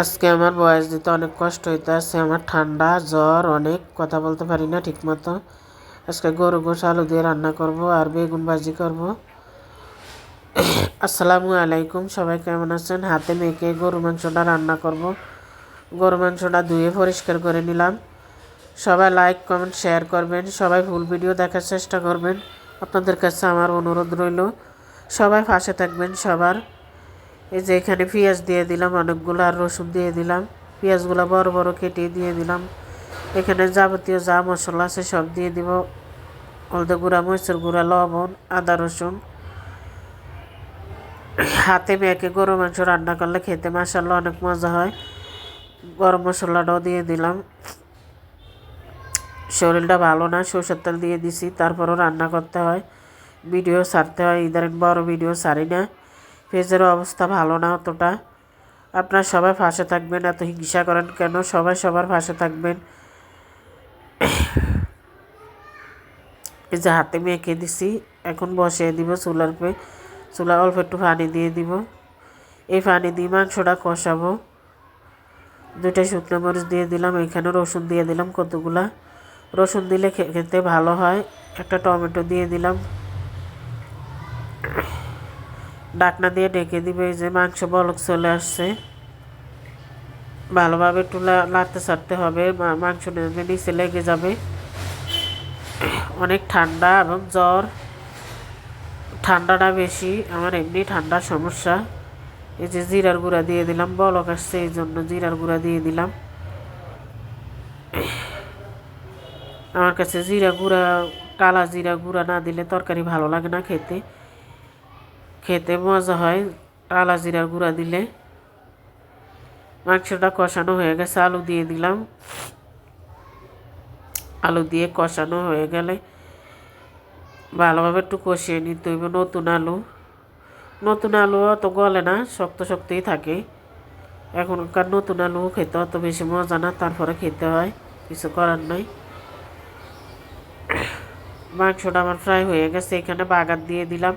আজকে আমার বয়স দিতে অনেক কষ্ট হইতে আছে আমার ঠান্ডা, জ্বর, অনেক কথা বলতে পারি না ঠিক মতো আজকে গরু গোস আলু দিয়ে রান্না করব আর বেগুন ভাজি করব। আসসালামু আলাইকুম, সবাই কেমন আছেন? হাতে মেখে গরু মাংসটা রান্না করব। গরু মাংসটা ধুয়ে পরিষ্কার করে নিলাম। সবাই লাইক কমেন্ট শেয়ার করবেন। সবাই ফুল ভিডিও দেখার চেষ্টা করবেন। আপনাদের কাছে আমার অনুরোধ রইল। সবাই পাশে থাকবেন সবার। এই যে এখানে পেঁয়াজ দিয়ে দিলাম, অনেকগুলো, আর রসুন দিয়ে দিলাম। পেঁয়াজগুলো বড় বড় কেটে দিয়ে দিলাম। এখানে যাবতীয় যা মশলা আছে সব দিয়ে দিব। হলদে গুঁড়া, মরিচের গুঁড়া, লবণ, আদা, রসুন। হাতে মেখে গরু মাংস রান্না করলে খেতে মাসাল্লাহ অনেক মজা হয়। গরম মশলাটাও দিয়ে দিলাম। শরীরটা ভালো না, সরষের তেল দিয়ে দিছি, তারপরও রান্না করতে হয়। ভিডিও ছাড়তে হয় ইদারিন বড় ভিডিও ছাড়ি না। পেজের অবস্থা ভালো না অতটা। আপনার সবাই ফাঁসে থাকবেন, এত হিংসা করেন কেন? সবাই সবার ফাঁসে থাকবেন। এই যে হাতে মেখে দিছি, এখন বসিয়ে দিব চুলার পে, চুলা অল্প একটু পানি দিয়ে দিব। এই পানি দিয়ে মাংসটা কষাবো। দুইটা শুকনো মরিচ দিয়ে দিলাম, এখানে রসুন দিয়ে দিলাম কতগুলা। রসুন দিলে খেতে ভালো হয়। একটা টমেটো দিয়ে দিলাম। ডাকনা দিয়ে ডেকে দিবে, এই যে মাংস বলক চলে আসছে। ভালোভাবে একটু লাড়তে ছাড়তে হবে মাংস নিচে লেগে যাবে। অনেক ঠান্ডা এবং জ্বর। ঠান্ডাটা বেশি, আমার এমনি ঠান্ডার সমস্যা। এই যে জিরার গুঁড়া দিয়ে দিলাম, বলক আসছে, এই জন্য জিরার গুঁড়া দিয়ে দিলাম। আমার কাছে জিরা গুঁড়া, কালা জিরা গুঁড়া না দিলে তরকারি ভালো লাগে না খেতে। খেতে মজা হয়। কালা জিরার গুঁড়া দিলে। মাংসটা কষানো হয়ে গেছে, আলু দিয়ে দিলাম। আলু দিয়ে কষানো হয়ে গেলে ভালোভাবে একটু কষিয়ে নিতে হইব নতুন আলু। নতুন আলু অত গলে না, শক্ত শক্তই থাকে। এখনকার নতুন আলু খেতে অত বেশি মজা না, তারপরে খেতে হয়, কিছু করার নাই। মাংসটা আমার ফ্রাই হয়ে গেছে, এখানে বাগার দিয়ে দিলাম।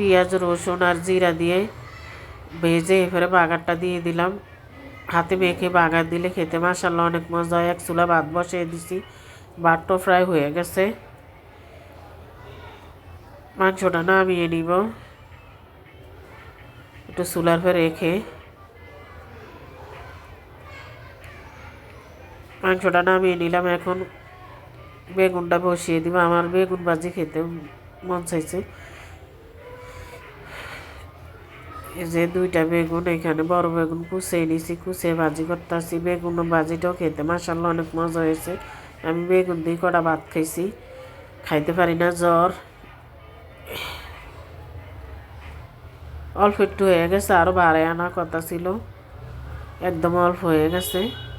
পেঁয়াজ, রসুন আর জিরা দিয়ে ভেজে এরপরে বাগারটা দিয়ে দিলাম। হাতে মেখে বাগার দিলে খেতে মাসাল্লাহ অনেক মজা হয়। এক চুলা ভাত বসিয়ে দিছি ভাতটাও ফ্রাই হয়ে গেছে। মাংসটা নামিয়ে নিব। একটু চুলার পর রেখে মাংসটা নামিয়ে নিলাম। এখন বেগুনটা বসিয়ে দিব। আমার বেগুন ভাজি খেতে মন চাইছে এই যে দুইটা বেগুন, এখানে বড় বেগুন কুচিয়ে নিছি, কুচিয়ে ভাজি করতেছি। বেগুন ভাজিটাও খেতে মাসাল্লাহ অনেক মজা হয়েছে। আমি বেগুন দিয়ে কটা ভাত খাইছি। খাইতে পারি না, জ্বর। অল্প একটু হয়ে গেছে আরও বাড়ায় আনা কথা ছিল। একদম অল্প হয়ে গেছে।